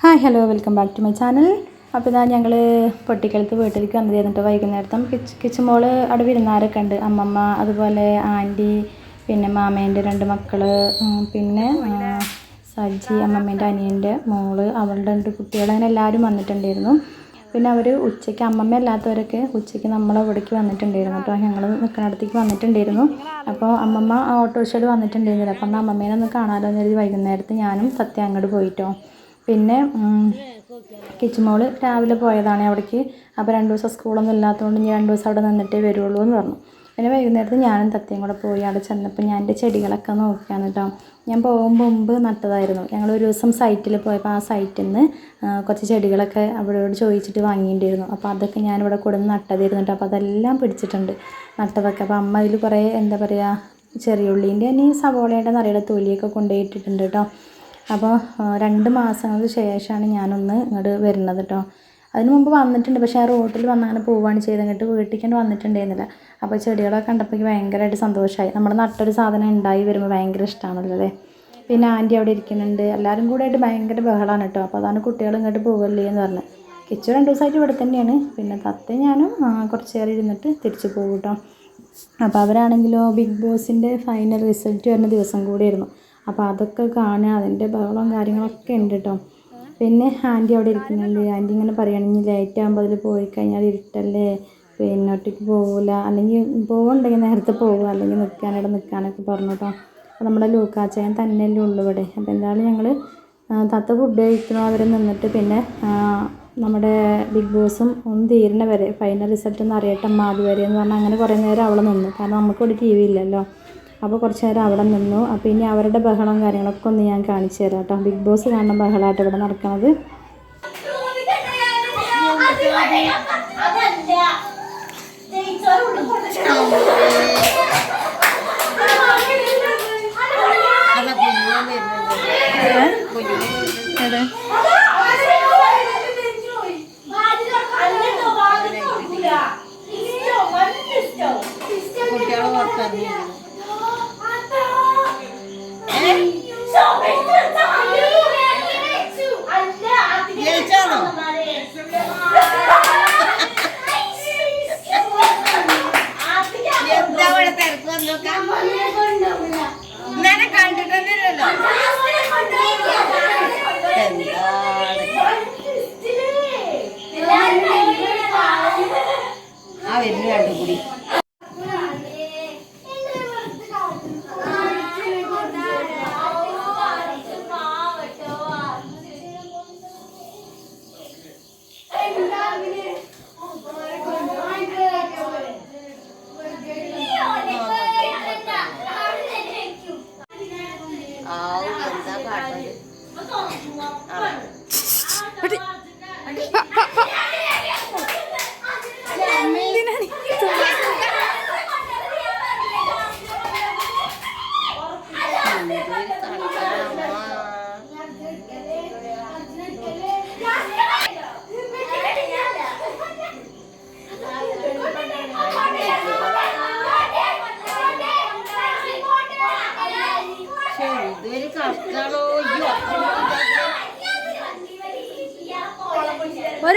Hi hello welcome back to my channel. അപ്പോൾ ഇതാ ഞങ്ങൾ പൊട്ടിക്കലത്ത് വീട്ടിലേക്ക് വന്നത് എന്നിട്ട് വൈകുന്നേരത്തും കിച്ച് മോൾ അവിടെ വിരുന്നാരൊക്കെ ഉണ്ട്. അമ്മമ്മ അതുപോലെ ആന്റി പിന്നെ മാമേന്റെ രണ്ട് മക്കൾ പിന്നെ ആ, സജ്ജി അമ്മമ്മേന്റെ അനിയന്റെ മോൾ അവളുടെ രണ്ട് കുട്ടികൾ അങ്ങനെ എല്ലാവരും വന്നിട്ടുണ്ടായിരുന്നു. പിന്നെ അവർ ഉച്ചയ്ക്ക് അമ്മമ്മ അല്ലാത്തവരൊക്കെ ഉച്ചയ്ക്ക് നമ്മളെ ഇവിടേക്ക് വന്നിട്ടുണ്ടായിരുന്നു. കേട്ടോ ഞങ്ങൾ നിൽക്കുന്നിടത്തേക്ക് വന്നിട്ടുണ്ടായിരുന്നു. അപ്പോൾ അമ്മമ്മ ആ ഓട്ടോറിക്ഷയിൽ വന്നിട്ടുണ്ടായിരുന്നില്ല. അപ്പം എന്നാൽ അമ്മമ്മേനെ ഒന്ന് കാണാമല്ലോ എന്ന് കരുതി വൈകുന്നേരത്ത് ഞാനും സത്യം അങ്ങോട്ട് പോയിട്ടോ. പിന്നെ കിച്ചുമോൾ രാവിലെ പോയതാണ് അവിടേക്ക്. അപ്പോൾ രണ്ട് ദിവസം സ്കൂളൊന്നും ഇല്ലാത്തതുകൊണ്ട് ഇനി രണ്ട് ദിവസം അവിടെ നിന്നിട്ടേ വരുള്ളൂ എന്ന് പറഞ്ഞു. പിന്നെ വൈകുന്നേരത്ത് ഞാനും തത്തയും കൂടെ പോയി അവിടെ ചെന്നപ്പോൾ ഞാൻ എന്റെ ചെടികളൊക്കെ നോക്കിയാണ് കേട്ടോ ഞാൻ പോകുമ്പോൾ മുമ്പ് നട്ടതായിരുന്നു. ഞങ്ങൾ ഒരു ദിവസം സൈറ്റിൽ പോയപ്പോൾ ആ സൈറ്റിൽ നിന്ന് കുറച്ച് ചെടികളൊക്കെ അവരോട് ചോദിച്ചിട്ട് വാങ്ങിയിട്ടുണ്ടായിരുന്നു. അപ്പോൾ അതൊക്കെ ഞാനിവിടെ കൊടുന്ന് നട്ടതായിരുന്നു കേട്ടോ അപ്പോൾ അതെല്ലാം പിടിച്ചിട്ടുണ്ട് നട്ടതൊക്കെ. അപ്പോൾ അമ്മ അതിൽ കുറേ എന്താ പറയുക ചെറിയ ഉള്ളീന്റെ തന്നെ ഈ സവോളയുടെ നിറയുടെ തൊലിയൊക്കെ കൊണ്ടുപോയിട്ടിട്ടുണ്ട് കേട്ടോ അപ്പോൾ രണ്ട് മാസങ്ങൾക്ക് ശേഷമാണ് ഞാനൊന്ന് ഇങ്ങോട്ട് വരുന്നത് കേട്ടോ അതിന് മുമ്പ് വന്നിട്ടുണ്ട്. പക്ഷേ ആ റോട്ടിൽ വന്ന് അങ്ങനെ പോവുകയാണ് ചെയ്തത്. എന്നിട്ട് വീട്ടിലേക്ക് വന്നിട്ടുണ്ടായിരുന്നില്ല. അപ്പോൾ ചെടികളൊക്കെ കണ്ടപ്പോൾ ഭയങ്കരമായിട്ട് സന്തോഷമായി നമ്മൾ നട്ടൊരു സാധനം ഉണ്ടായി വരുമ്പോൾ ഭയങ്കര ഇഷ്ടമാണല്ലോ അല്ലേ? പിന്നെ ആന്റി അവിടെ ഇരിക്കുന്നുണ്ട്. എല്ലാവരും കൂടെ ആയിട്ട് ഭയങ്കര ബഹളമാണ് കേട്ടോ. അപ്പോൾ അതാണ് കുട്ടികൾ ഇങ്ങോട്ട് പോകല്ലേ എന്ന് പറഞ്ഞത് കിച്ചു രണ്ട് ദിവസമായിട്ട് ഇവിടെ തന്നെയാണ്. പിന്നെ തത്ത ഞാനും കുറച്ച് നേരം ഇരുന്നിട്ട് തിരിച്ചു പോകും കേട്ടോ. അപ്പോൾ അവരാണെങ്കിലോ ബിഗ് ബോസിന്റെ ഫൈനൽ റിസൾട്ട് വരുന്ന ദിവസം കൂടിയായിരുന്നു. അപ്പോൾ അതൊക്കെ കാണുക. അതിന്റെ ബഹളവും കാര്യങ്ങളൊക്കെ ഉണ്ട് കേട്ടോ. പിന്നെ ആന്റി അവിടെ ഇരിക്കുന്നുണ്ട്. ആന്റി ഇങ്ങനെ പറയുകയാണെങ്കിൽ ലൈറ്റ് ആകുമ്പോൾ അതിൽ പോയി കഴിഞ്ഞാൽ ഇരുട്ടല്ലേ? പിന്നെ ഒറ്റയ്ക്ക് പോകില്ല അല്ലെങ്കിൽ പോകുന്നുണ്ടെങ്കിൽ നേരത്തെ പോകുക അല്ലെങ്കിൽ നിൽക്കാനിവിടെ നിൽക്കാനൊക്കെ പറഞ്ഞു കേട്ടോ അപ്പോൾ നമ്മുടെ ലൂക്കാച്ചയൻ തന്നെയല്ലേ ഉള്ളൂ ഇവിടെ. അപ്പോൾ എന്തായാലും ഞങ്ങൾ തത്ത ഫുഡ് കഴിക്കണോ? അവർ നിന്നിട്ട് പിന്നെ നമ്മുടെ ബിഗ് ബോസും ഒന്ന് തീരുന്ന വരെ ഫൈനൽ റിസൾട്ട് ഒന്ന് അറിയട്ടെ അമ്മ അതുവരെ എന്ന് പറഞ്ഞാൽ അങ്ങനെ കുറേ നേരം അവളെ നിന്നു. കാരണം നമുക്ക് ഇവിടെ ടി വി ഇല്ലല്ലോ. അപ്പോൾ കുറച്ച് നേരം അവിടെ നിന്നു. അപ്പോൾ ഇനി അവരുടെ ബഹളം കാര്യങ്ങളൊക്കെ ഒന്ന് ഞാൻ കാണിച്ചു തരാം കേട്ടോ. ബിഗ് ബോസ് കാണുന്ന ബഹളമായിട്ട് ഇവിടെ നടക്കുന്നത് കുട്ടികളെ പുറത്തിറങ്ങിയിരുന്നു ഇന്നലെ കണ്ടിട്ടൊന്നുമില്ലല്ലോ ആ വരുന്നു രണ്ടും ആവൂ. എന്താ കാട്ടത്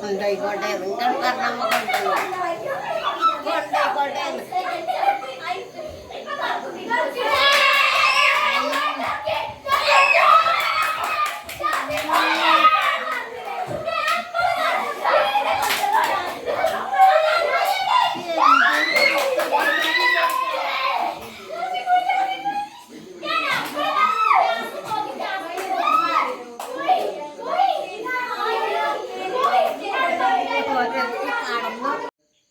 കൊണ്ടായിക്കോട്ടെ നിങ്ങൾ പറഞ്ഞ കൊണ്ടായിക്കോട്ടെ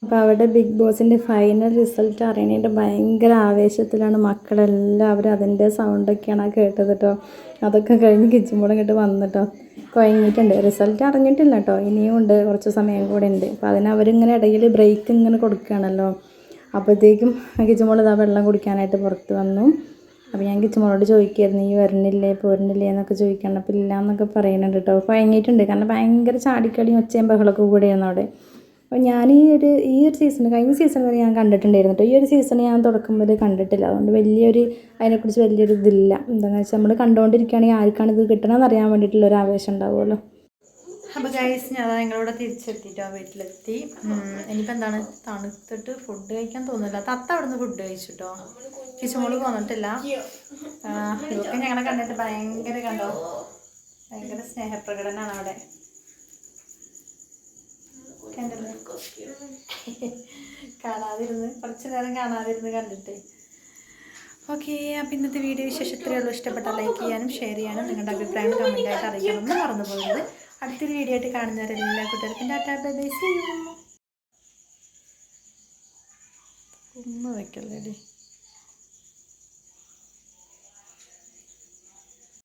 അപ്പോൾ അവിടെ ബിഗ് ബോസിന്റെ ഫൈനൽ റിസൾട്ട് അറിയണേന്റെ ഭയങ്കര ആവേശത്തിലാണ് മക്കളെല്ലാവരും അതിന്റെ സൗണ്ടൊക്കെയാണ് കേട്ടത് കേട്ടോ അതൊക്കെ കഴിഞ്ഞ് കിച്ചുമ്പോഴും ഇങ്ങോട്ട് വന്നിട്ടോ കുഴങ്ങിയിട്ടുണ്ട് റിസൾട്ട് അറിഞ്ഞിട്ടില്ല കേട്ടോ ഇനിയും ഉണ്ട്. കുറച്ച് സമയം കൂടെ ഉണ്ട്. അപ്പോൾ അതിന് അവരിങ്ങനെ ഇടയിൽ ബ്രേക്ക് ഇങ്ങനെ കൊടുക്കുകയാണല്ലോ. അപ്പോഴത്തേക്കും കിച്ചുമോൾ ഇതാ വെള്ളം കുടിക്കാനായിട്ട് പുറത്ത് വന്നു. അപ്പോൾ ഞാൻ കിച്ചുമോളോട് ചോദിക്കായിരുന്നു ഈ വരണില്ലേ പോരണില്ലേ എന്നൊക്കെ ചോദിക്കണം അപ്പോൾ ഇല്ല എന്നൊക്കെ പറയുന്നുണ്ട് കേട്ടോ. ഭയങ്ങിയിട്ടുണ്ട് കാരണം ഭയങ്കര ചാടിക്കളിയും ഒച്ചയും ബഹളമൊക്കെ കൂടെയാണ് അവിടെ. അപ്പോൾ ഞാൻ ഈ ഒരു ഈ ഒരു സീസൺ കഴിഞ്ഞ സീസൺ വരെ ഞാൻ കണ്ടിട്ടുണ്ടായിരുന്നു കേട്ടോ. ഈ ഒരു സീസൺ ഞാൻ തുടക്കം വരെ കണ്ടിട്ടില്ല. അതുകൊണ്ട് വലിയൊരു അതിനെക്കുറിച്ച് വലിയൊരു ഇതില്ല എന്താണെന്ന് വെച്ചാൽ നമ്മൾ കണ്ടുകൊണ്ടിരിക്കുകയാണെങ്കിൽ ആർക്കാണ് ഇത് കിട്ടണമെന്ന് അറിയാൻ വേണ്ടിയിട്ടുള്ള ഒരു ആവേശം ഉണ്ടാവുമല്ലോ. അപ്പോൾ ഗൈസ് ഞാൻ ഞങ്ങളിവിടെ തിരിച്ചെത്തിട്ടോ വീട്ടിലെത്തി. ഇനിയിപ്പോൾ എന്താണ്? തണുത്തിട്ട് ഫുഡ് കഴിക്കാൻ തോന്നുന്നില്ല. തത്ത അവിടുന്ന് ഫുഡ് കഴിച്ചിട്ടോ. കിച്ചുമോൾ പോന്നിട്ടില്ല ഇതൊക്കെ ഞങ്ങളെ കണ്ടിട്ട് ഭയങ്കര കണ്ടോ? ഭയങ്കര സ്നേഹപ്രകടനാണ് അവിടെ. കണ്ടല്ലോ? കാണാതിരുന്ന്. കുറച്ചു നേരം കാണാതിരുന്ന് കണ്ടിട്ട്. ഓക്കെ അപ്പോൾ ഇന്നത്തെ വീഡിയോ വിശേഷം ഇഷ്ടപ്പെട്ട ലൈക്ക് ചെയ്യാനും ഷെയർ ചെയ്യാനും നിങ്ങളുടെ അഭിപ്രായം കമന്റായിട്ട് അറിയിക്കണമെന്ന് മറന്നു പോകരുത് അടുത്തൊരു വീഡിയോ ആയിട്ട് കാണുന്നവരെല്ലാ കൂട്ടുകാർക്കും ടാറ്റാ ബൈ ബൈ സീ ഉമ്മ വയ്ക്കല്ലേ